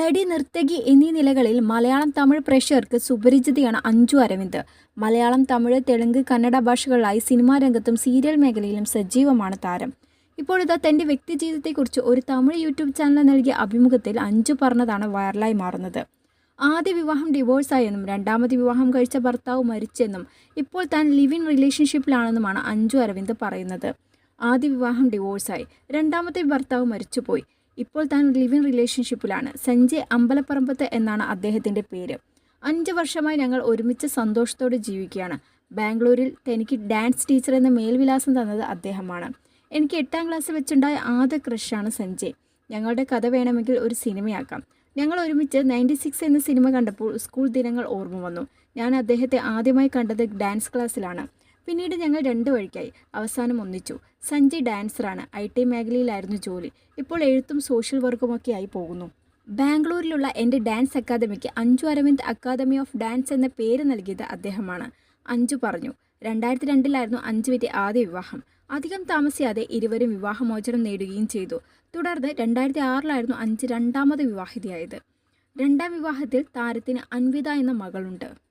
നടി നർത്തകി എന്നീ നിലകളിൽ മലയാളം തമിഴ് പ്രേക്ഷകർക്ക് സുപരിചിതയാണ് അഞ്ജു അരവിന്ദ്. മലയാളം തമിഴ് തെലുങ്ക് കന്നഡ ഭാഷകളിലായി സിനിമാ രംഗത്തും സീരിയൽ മേഖലയിലും സജീവമാണ് താരം. ഇപ്പോഴിതാ തന്റെ വ്യക്തിജീവിതത്തെക്കുറിച്ച് ഒരു തമിഴ് യൂട്യൂബ് ചാനൽ നൽകിയ അഭിമുഖത്തിൽ അഞ്ജു പറഞ്ഞതാണ് വൈറലായി മാറുന്നത്. ആദ്യ വിവാഹം ഡിവോഴ്സായെന്നും രണ്ടാമത് വിവാഹം കഴിച്ച ഭർത്താവ് മരിച്ചെന്നും ഇപ്പോൾ താൻ ലിവിൻ റിലേഷൻഷിപ്പിലാണെന്നുമാണ് അഞ്ജു അരവിന്ദ് പറയുന്നത്. ആദ്യ വിവാഹം ഡിവോഴ്സായി രണ്ടാമത്തെ ഭർത്താവ് മരിച്ചുപോയി. ഇപ്പോൾ താൻ ലിവിൻ റിലേഷൻഷിപ്പിലാണ്. സഞ്ജയ് അമ്പലപ്പറമ്പത്ത് എന്നാണ് അദ്ദേഹത്തിന്റെ പേര്. അഞ്ച് വർഷമായി ഞങ്ങൾ ഒരുമിച്ച് സന്തോഷത്തോടെ ജീവിക്കുകയാണ്. ബാംഗ്ലൂരിൽ തനിക്ക് ഡാൻസ് ടീച്ചർ എന്ന മേൽവിലാസം തന്നത് അദ്ദേഹമാണ്. എനിക്ക് എട്ടാം ക്ലാസ് വെച്ചുണ്ടായ ആദ്യ ക്രഷാണ് സഞ്ജയ് ഞങ്ങളുടെ കഥ വേണമെങ്കിൽ ഒരു സിനിമയാക്കാം. ഞങ്ങൾ ഒരുമിച്ച് നയന്റി സിക്സ് എന്ന സിനിമ കണ്ടപ്പോൾ സ്കൂൾ ദിനങ്ങൾ ഓർമ്മ വന്നു. ഞാൻ അദ്ദേഹത്തെ ആദ്യമായി കണ്ടത് ഡാൻസ് ക്ലാസ്സിലാണ്. പിന്നീട് ഞങ്ങൾ രണ്ട് വഴിക്കായി. അവസാനം ഒന്നിച്ചു. സഞ്ജയ് ഡാൻസറാണ്. ഐ ടി മേഖലയിലായിരുന്നു ജോലി. ഇപ്പോൾ എഴുത്തും സോഷ്യൽ വർക്കും ഒക്കെ ആയി പോകുന്നു. ബാംഗ്ലൂരിലുള്ള എന്റെ dance academic Anju Aravind academy of dance എന്ന പേര് നൽകിയത് അദ്ദേഹമാണ്. അഞ്ചു പറഞ്ഞു രണ്ടായിരത്തി രണ്ടിലായിരുന്നു അഞ്ചുവിന്റെ ആദ്യ വിവാഹം. അധികം താമസിയാതെ ഇരുവരും വിവാഹമോചനം നേടുകയും ചെയ്തു. തുടർന്ന് രണ്ടായിരത്തി ആറിലായിരുന്നു അഞ്ച് രണ്ടാമത് വിവാഹിതയായത്. രണ്ടാം വിവാഹത്തിൽ താരത്തിന് അൻവിത എന്ന മകളുണ്ട്.